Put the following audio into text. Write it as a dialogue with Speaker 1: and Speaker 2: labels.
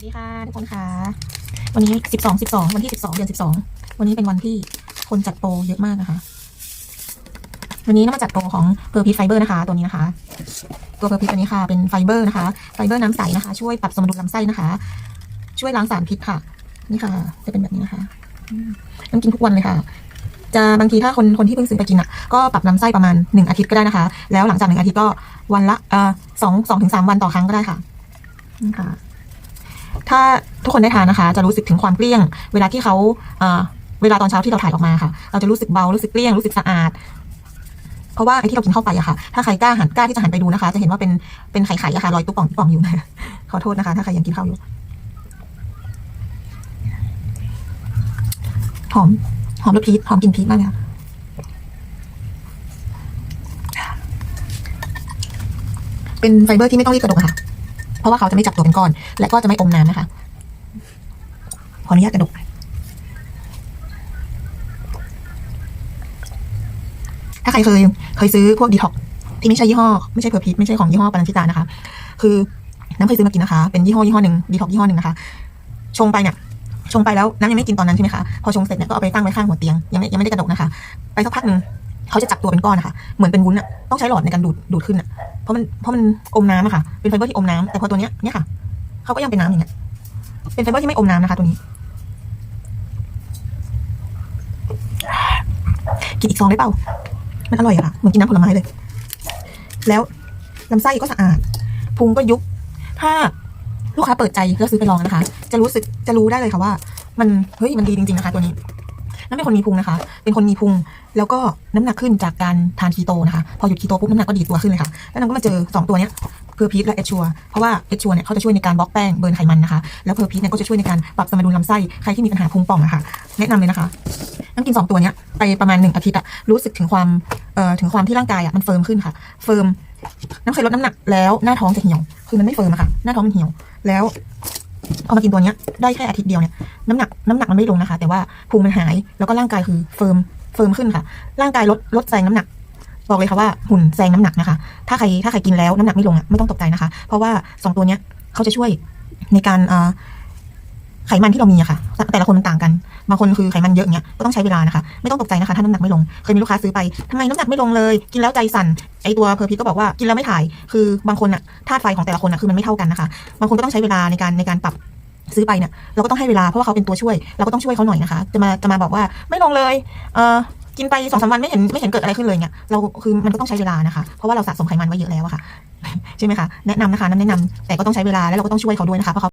Speaker 1: วัสดีค่ะทุกคนค่ะ วันนี้สิบสองสิบสองวันที่สิบสองเดือนสิบสองวันนี้เป็นวันที่คนจัดโปรเยอะมากนะคะ วันนี้น้ำมาจัดโปรของเพอร์พีไฟเบอร์นะคะ ตัวนี้นะคะ ตัวเพอร์พีตัวนี้ค่ะ เป็นไฟเบอร์นะคะ ไฟเบอร์น้ำใสนะคะ ช่วยปรับสมดุลลำไส้นะคะ ช่วยล้างสารพิษค่ะ นี่ค่ะ จะเป็นแบบนี้นะคะต้องกินทุกวันเลยค่ะ จะบางทีถ้าคนคนที่เพิ่งซื้อไปกินอะ ก็ปรับลำไส้ประมาณหนึ่งอาทิตย์ก็ได้นะคะ แล้วหลังจากหนึ่งอาทิตย์ก็วันละเอ่อสองสองถึงสามวันต่อครั้งก็ได้ค่ะนี่ค่ะ ถ้าทุกคนได้ทานนะคะ จะรู้สึกถึงความเกลี้ยง เวลาที่เขาเวลาตอนเช้าที่เราถ่ายออกมาค่ะ เราจะรู้สึกเบา รู้สึกเกลี้ยง รู้สึกสะอาด เพราะว่าไอ้ที่เรากินเข้าไปอะค่ะ ถ้าใครกล้าหันกล้าที่จะหันไปดูนะคะ จะเห็นว่าเป็นเป็นไข่ไข่อะค่ะลอยตุ๊บป่องตุ๊บป่องอยู่นะขอโทษนะคะ ถ้าใครยังกินข้าวอยู่ หอม หอมรสพีชหอมกลินพีชมากเลยค่ะเป็นไฟเบอร์ที่ไม่ต้องรีบกระดกค่ะ เพราะว่าเขาจะไม่จับตัวเป็นก้อน และก็จะไม่อมน้ำนะคะ ขออนุญาตกระดกถ้าใครเคยเคยซื้อพวกดีท็อกที่ไม่ใช่ยี่ห้อ ไม่ใช่เพอร์พีทไม่ใช่ของยี่ห้อปานันชิตานะคะ คือน้ำเคยซื้อมากินนะคะ เป็นยี่ห้อยี่ห้อหนึ่งดีท็อกยี่ห้อหนึ่งนะคะ ชงไปเนี่ยชงไปแล้วน้ำยังไม่กินตอนนั้นใช่ไหมคะ พอชงเสร็จเนี่ยก็เอาไปตั้งไว้ข้างหัวเตียง ยังไม่ยังไม่ได้กระดกนะคะ ไปสักพักหนึ่ง เขาจะจับตัวเป็นก้อนนะคะ เหมือนเป็นวุ้นอะต้องใช้หลอดในการดูดดูดขึ้นอะเพราะมันเพราะมันอมน้ำอะค่ะ เป็นไฟเบอร์ที่อมน้ำแต่พอตัวเนี้ยเนี่ยค่ะเขาก็ยังเป็นน้ำอย่างเงี้ยเป็นไฟเบอร์ที่ไม่อมน้ำนะคะ ตัวนี้ กินอีกซองได้เปล่า มันอร่อยอะค่ะเหมือนกินน้ำผลไม้เลย แล้วลำไส้ก็สะอาดพุงก็ยุบถ้าลูกค้าเปิดใจแล้วซื้อไปลองนะคะ จะรู้สึกจะรู้ได้เลยค่ะว่า มันเฮ้ยมันดีจริงๆนะคะตัวนี้ นั่นเป็นคนมีพุงนะคะ เป็นคนมีพุง แล้วก็น้ำหนักขึ้นจากการทานคีโตนะคะ พอหยุดคีโตปุ๊บน้ำหนักก็ดีดตัวขึ้นเลยค่ะ แล้วน้ำก็มาเจอสองตัวเนี้ยเพอร์พีทและเอชัวเพราะว่าเอชัวเนี่ยเขาจะช่วยในการบล็อกแป้งเบิร์นไขมันนะคะ แล้วเพอร์พีทเนี่ยก็จะช่วยในการปรับสมดุลลำไส้ ใครที่มีปัญหาพุงป่องอะค่ะ แนะนำเลยนะคะน้ำกินสองตัวเนี้ยไปประมาณหนึ่งอาทิตย์อะรู้สึกถึงความเอ่อถึงความที่ร่างกายอะมันเฟิร์มขึ้นค่ะ เฟิร์มน้ำเคยลดน้ำหนักแล้วหน้าท้องจะเหี่ยว คือมันไม่เฟิร์มอะค่ะ หน้าท้องมันเหี่ยว แล้ว เอมากินตัวเนี้ยได้แค่อาทิตย์เดียวเนี่ยน้ำหนักน้ำหนักมันไม่ลงนะคะ แต่ว่าพุงมันหายแล้วก็ร่างกายคือเฟิร์มเฟิร์มขึ้นค่ะ ร่างกายลดลดแซงน้ำหนักบอกเลยค่ะว่าหุ่นแซงน้ำหนักนะคะ ถ้าใครถ้าใครกินแล้วน้ำหนักไม่ลงอะไม่ต้องตกใจนะคะ เพราะว่าสองตัวเนี้ยเขาจะช่วยในการอ่อไขมันที่เรามีอะค่ะ แต่ละคนมันต่างกัน บางคนคือไขมันเยอะเนี้ยก็ต้องใช้เวลานะคะ ไม่ต้องตกใจนะคะ ถ้าน้ำหนักไม่ลง เคยมีลูกค้าซื้อไปทำไมน้ำหนักไม่ลงเลย กินแล้วใจสั่น ไอตัวเพอร์พีก็บอกว่ากินแล้วไม่ถ่าย คือบางคนอะธาตุไฟของแต่ละคนอะคือมันไม่เท่ากันนะคะ บางคนก็ต้องใช้เวลาในการในการปรับ ซื้อไปเนี่ยเราก็ต้องให้เวลาเพราะว่าเขาเป็นตัวช่วย เราก็ต้องช่วยเขาหน่อยนะคะ จะมาจะมาบอกว่าไม่ลงเลย เออกินไปสองสามวันไม่เห็นไม่เห็นเกิดอะไรขึ้นเลยเนี่ยเราคือมันก็ต้องใช้เวลานะคะ เพราะว่าเราสะสมไขมันไว้เยอะแล้วอะค่ะ ใช่ไหมคะ แนะนำนะคะน้ำแนะนำแต่ก็ต้องใช้เวลาแล้วเราก็ต้องช่วยเขาด้วยนะคะเพราะเขา